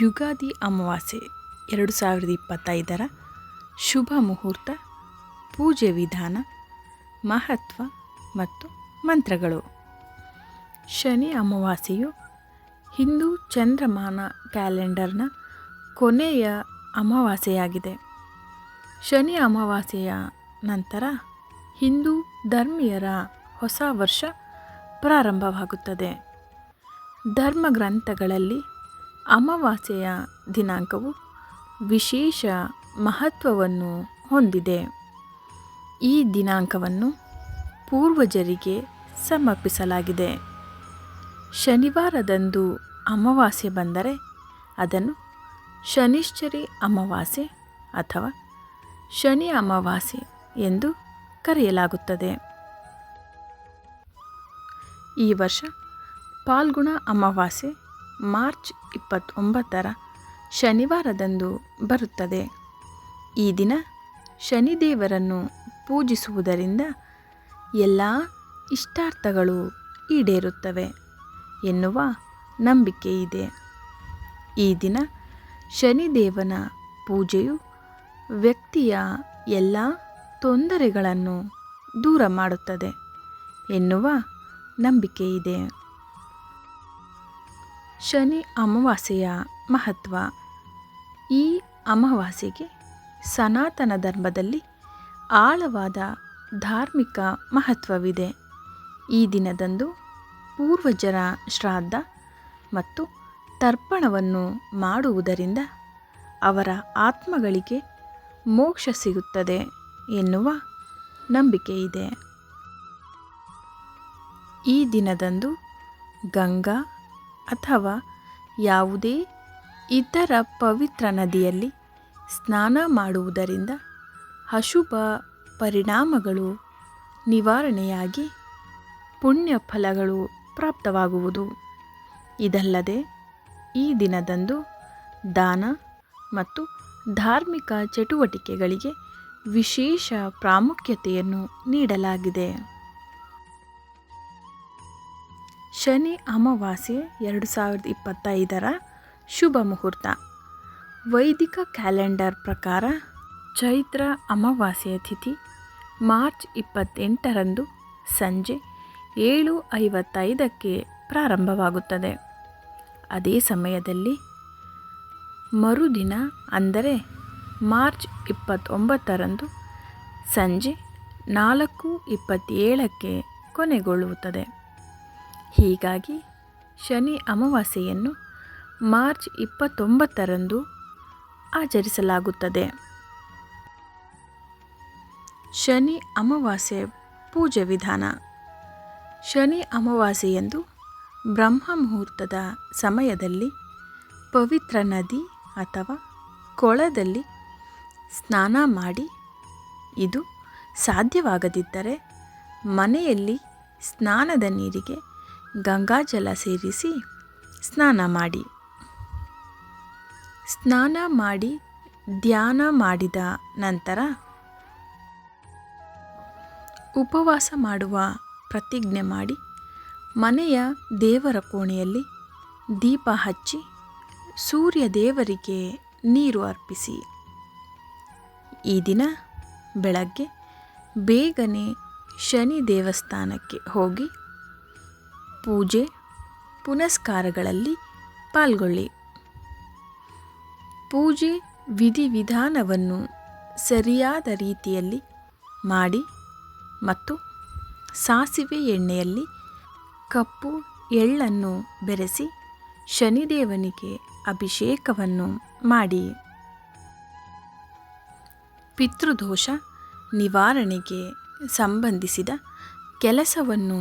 ಯುಗಾದಿ ಅಮಾವಾಸ್ಯೆ ಎರಡು ಸಾವಿರದ ಇಪ್ಪತ್ತೈದರ ಶುಭ ಮುಹೂರ್ತ, ಪೂಜೆ ವಿಧಾನ, ಮಹತ್ವ ಮತ್ತು ಮಂತ್ರಗಳು. ಶನಿ ಅಮಾವಾಸ್ಯೆಯು ಹಿಂದೂ ಚಂದ್ರಮಾನ ಕ್ಯಾಲೆಂಡರ್ನ ಕೊನೆಯ ಅಮಾವಾಸ್ಯೆಯಾಗಿದೆ. ಶನಿ ಅಮಾವಾಸ್ಯೆಯ ನಂತರ ಹಿಂದೂ ಧರ್ಮೀಯರ ಹೊಸ ವರ್ಷ ಪ್ರಾರಂಭವಾಗುತ್ತದೆ. ಧರ್ಮಗ್ರಂಥಗಳಲ್ಲಿ ಅಮಾವಾಸ್ಯೆಯ ದಿನಾಂಕವು ವಿಶೇಷ ಮಹತ್ವವನ್ನು ಹೊಂದಿದೆ. ಈ ದಿನಾಂಕವನ್ನು ಪೂರ್ವಜರಿಗೆ ಸಮರ್ಪಿಸಲಾಗಿದೆ. ಶನಿವಾರದಂದು ಅಮಾವಾಸ್ಯೆ ಬಂದರೆ ಅದನ್ನು ಶನಿಶ್ಚರಿ ಅಮಾವಾಸ್ಯೆ ಅಥವಾ ಶನಿ ಅಮಾವಾಸ್ಯೆ ಎಂದು ಕರೆಯಲಾಗುತ್ತದೆ. ಈ ವರ್ಷ ಪಾಲ್ಗುಣ ಅಮಾವಾಸ್ಯೆ ಮಾರ್ಚ್ ಇಪ್ಪತ್ತೊಂಬತ್ತರ ಶನಿವಾರದಂದು ಬರುತ್ತದೆ. ಈ ದಿನ ಶನಿದೇವರನ್ನು ಪೂಜಿಸುವುದರಿಂದ ಎಲ್ಲ ಇಷ್ಟಾರ್ಥಗಳು ಈಡೇರುತ್ತವೆ ಎನ್ನುವ ನಂಬಿಕೆ ಇದೆ. ಈ ದಿನ ಶನಿದೇವನ ಪೂಜೆಯು ವ್ಯಕ್ತಿಯ ಎಲ್ಲ ತೊಂದರೆಗಳನ್ನು ದೂರ ಮಾಡುತ್ತದೆ ಎನ್ನುವ ನಂಬಿಕೆ ಇದೆ. ಶನಿ ಅಮಾವಾಸ್ಯೆಯ ಮಹತ್ವ. ಈ ಅಮಾವಾಸ್ಯೆಗೆ ಸನಾತನ ಧರ್ಮದಲ್ಲಿ ಆಳವಾದ ಧಾರ್ಮಿಕ ಮಹತ್ವವಿದೆ. ಈ ದಿನದಂದು ಪೂರ್ವಜರ ಶ್ರಾದ್ದ ಮತ್ತು ತರ್ಪಣವನ್ನು ಮಾಡುವುದರಿಂದ ಅವರ ಆತ್ಮಗಳಿಗೆ ಮೋಕ್ಷ ಸಿಗುತ್ತದೆ ಎನ್ನುವ ನಂಬಿಕೆ ಇದೆ. ಈ ದಿನದಂದು ಗಂಗಾ ಅಥವಾ ಯಾವುದೇ ಇತರ ಪವಿತ್ರ ನದಿಯಲ್ಲಿ ಸ್ನಾನ ಮಾಡುವುದರಿಂದ ಅಶುಭ ಪರಿಣಾಮಗಳು ನಿವಾರಣೆಯಾಗಿ ಪುಣ್ಯ ಫಲಗಳು ಪ್ರಾಪ್ತವಾಗುವುದು. ಇದಲ್ಲದೆ ಈ ದಿನದಂದು ದಾನ ಮತ್ತು ಧಾರ್ಮಿಕ ಚಟುವಟಿಕೆಗಳಿಗೆ ವಿಶೇಷ ಪ್ರಾಮುಖ್ಯತೆಯನ್ನು ನೀಡಲಾಗಿದೆ. ಶನಿ ಅಮಾವಾಸ್ಯೆ ಎರಡು ಸಾವಿರದ ಇಪ್ಪತ್ತೈದರ ಶುಭ ಮುಹೂರ್ತ. ವೈದಿಕ ಕ್ಯಾಲೆಂಡರ್ ಪ್ರಕಾರ ಚೈತ್ರ ಅಮಾವಾಸ್ಯೆಯ ತಿಥಿ ಮಾರ್ಚ್ ಇಪ್ಪತ್ತೆಂಟರಂದು ಸಂಜೆ ಏಳು ಐವತ್ತೈದಕ್ಕೆ ಪ್ರಾರಂಭವಾಗುತ್ತದೆ. ಅದೇ ಸಮಯದಲ್ಲಿ ಮರುದಿನ ಅಂದರೆ ಮಾರ್ಚ್ ಇಪ್ಪತ್ತೊಂಬತ್ತರಂದು ಸಂಜೆ ನಾಲ್ಕು ಇಪ್ಪತ್ತೇಳಕ್ಕೆ ಕೊನೆಗೊಳ್ಳುತ್ತದೆ. ಹೀಗಾಗಿ ಶನಿ ಅಮಾವಾಸ್ಯೆಯನ್ನು ಮಾರ್ಚ್ ಇಪ್ಪತ್ತೊಂಬತ್ತರಂದು ಆಚರಿಸಲಾಗುತ್ತದೆ. ಶನಿ ಅಮಾವಾಸ್ಯೆ ಪೂಜೆ ವಿಧಾನ. ಶನಿ ಅಮಾವಾಸ್ಯೆಯಂದು ಬ್ರಹ್ಮ ಮುಹೂರ್ತದ ಸಮಯದಲ್ಲಿ ಪವಿತ್ರ ನದಿ ಅಥವಾ ಕೊಳದಲ್ಲಿ ಸ್ನಾನ ಮಾಡಿ ಇದು ಸಾಧ್ಯವಾಗದಿದ್ದರೆ ಮನೆಯಲ್ಲಿ ಸ್ನಾನದ ನೀರಿಗೆ ಗಂಗಾಜಲ ಸೇರಿಸಿ ಸ್ನಾನ ಮಾಡಿ. ಸ್ನಾನ ಮಾಡಿ, ಧ್ಯಾನ ಮಾಡಿದ ನಂತರ ಉಪವಾಸ ಮಾಡುವ ಪ್ರತಿಜ್ಞೆ ಮಾಡಿ ಮನೆಯ ದೇವರ ಕೋಣೆಯಲ್ಲಿ ದೀಪ ಹಚ್ಚಿ ಸೂರ್ಯ ದೇವರಿಗೆ ನೀರು ಅರ್ಪಿಸಿ. ಈ ದಿನ ಬೆಳಗ್ಗೆ ಬೇಗನೆ ಶನಿ ದೇವಸ್ಥಾನಕ್ಕೆ ಹೋಗಿ ಪೂಜೆ, ಪುನಸ್ಕಾರಗಳಲ್ಲಿ ಪಾಲ್ಗೊಳ್ಳಿ. ಪೂಜೆ ವಿಧಿವಿಧಾನವನ್ನು ಸರಿಯಾದ ರೀತಿಯಲ್ಲಿ ಮಾಡಿ ಮತ್ತು ಸಾಸಿವೆ ಎಣ್ಣೆಯಲ್ಲಿ ಕಪ್ಪು ಎಳ್ಳನ್ನು ಬೆರೆಸಿ ಶನಿದೇವನಿಗೆ ಅಭಿಷೇಕವನ್ನು ಮಾಡಿ. ಪಿತೃದೋಷ ನಿವಾರಣೆಗೆ ಸಂಬಂಧಿಸಿದ ಕೆಲಸವನ್ನು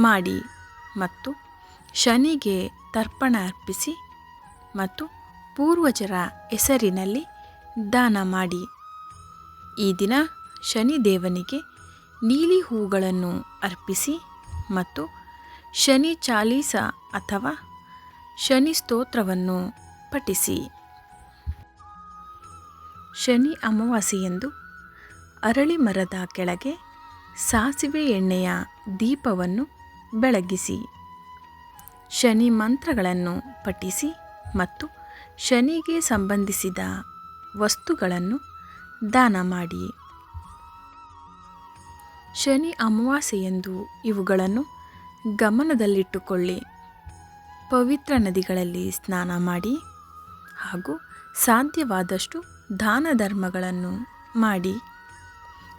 ಮಾಡಿ. ಮತ್ತು ಶನಿಗೆ ತರ್ಪಣ ಅರ್ಪಿಸಿ ಮತ್ತು ಪೂರ್ವಜರ ಹೆಸರಿನಲ್ಲಿ ದಾನ ಮಾಡಿ. ಈ ದಿನ ಶನಿದೇವನಿಗೆ ನೀಲಿ ಹೂಗಳನ್ನು ಅರ್ಪಿಸಿ ಮತ್ತು ಶನಿ ಚಾಲೀಸ ಅಥವಾ ಶನಿ ಸ್ತೋತ್ರವನ್ನು ಪಠಿಸಿ. ಶನಿ ಅಮಾವಾಸ್ಯೆಯಂದು ಅರಳಿ ಮರದ ಕೆಳಗೆ ಸಾಸಿವೆ ಎಣ್ಣೆಯ ದೀಪವನ್ನು ಬೆಳಗಿಸಿ. ಶನಿ ಮಂತ್ರಗಳನ್ನು ಪಠಿಸಿ ಮತ್ತು ಶನಿಗೆ ಸಂಬಂಧಿಸಿದ ವಸ್ತುಗಳನ್ನು ದಾನ ಮಾಡಿ. ಶನಿ ಅಮಾವಾಸ್ಯೆಯೆಂದು ಇವುಗಳನ್ನು ಗಮನದಲ್ಲಿಟ್ಟುಕೊಳ್ಳಿ. ಪವಿತ್ರ ನದಿಗಳಲ್ಲಿ ಸ್ನಾನ ಮಾಡಿ ಹಾಗೂ ಸಾಧ್ಯವಾದಷ್ಟು ದಾನ ಧರ್ಮಗಳನ್ನು ಮಾಡಿ.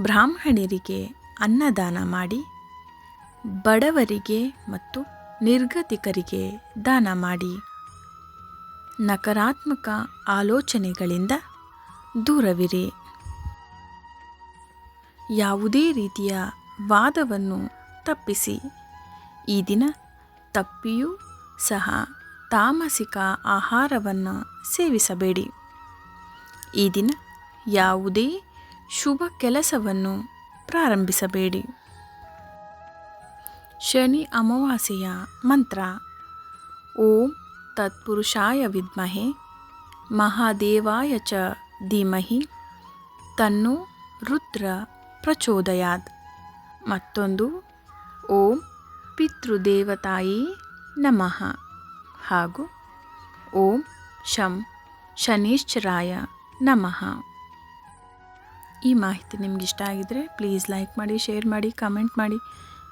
ಬ್ರಾಹ್ಮಣರಿಗೆ ಅನ್ನದಾನ ಮಾಡಿ. ಬಡವರಿಗೆ ಮತ್ತು ನಿರ್ಗತಿಕರಿಗೆ ದಾನ ಮಾಡಿ. ನಕಾರಾತ್ಮಕ ಆಲೋಚನೆಗಳಿಂದ ದೂರವಿರಿ. ಯಾವುದೇ ರೀತಿಯ ವಾದವನ್ನು ತಪ್ಪಿಸಿ. ಈ ದಿನ ತಪ್ಪಿಯೂ ಸಹ ತಾಮಸಿಕ ಆಹಾರವನ್ನು ಸೇವಿಸಬೇಡಿ. ಈ ದಿನ ಯಾವುದೇ ಶುಭ ಕೆಲಸವನ್ನು ಪ್ರಾರಂಭಿಸಬೇಡಿ. ಶನಿ ಅಮಾವಾಸ್ಯೆಯ ಮಂತ್ರ. ಓಂ ತತ್ಪುರುಷಾಯ ವಿದ್ಮಹೆ, ಮಹಾದೇವಾಯ ಚ ಧೀಮಹಿ, ತನ್ನು ರುದ್ರ ಪ್ರಚೋದಯಾತ್. ಮತ್ತೊಂದು, ಓಂ ಪಿತೃದೇವತಾಯಿ ನಮಃ. ಹಾಗೂ, ಓಂ ಶಂ ಶನೀಶ್ಚರಾಯ ನಮಃ. ಈ ಮಾಹಿತಿ ನಿಮಗಿಷ್ಟ ಆಗಿದರೆ, ಪ್ಲೀಸ್ ಲೈಕ್ ಮಾಡಿ, ಶೇರ್ ಮಾಡಿ, ಕಮೆಂಟ್ ಮಾಡಿ.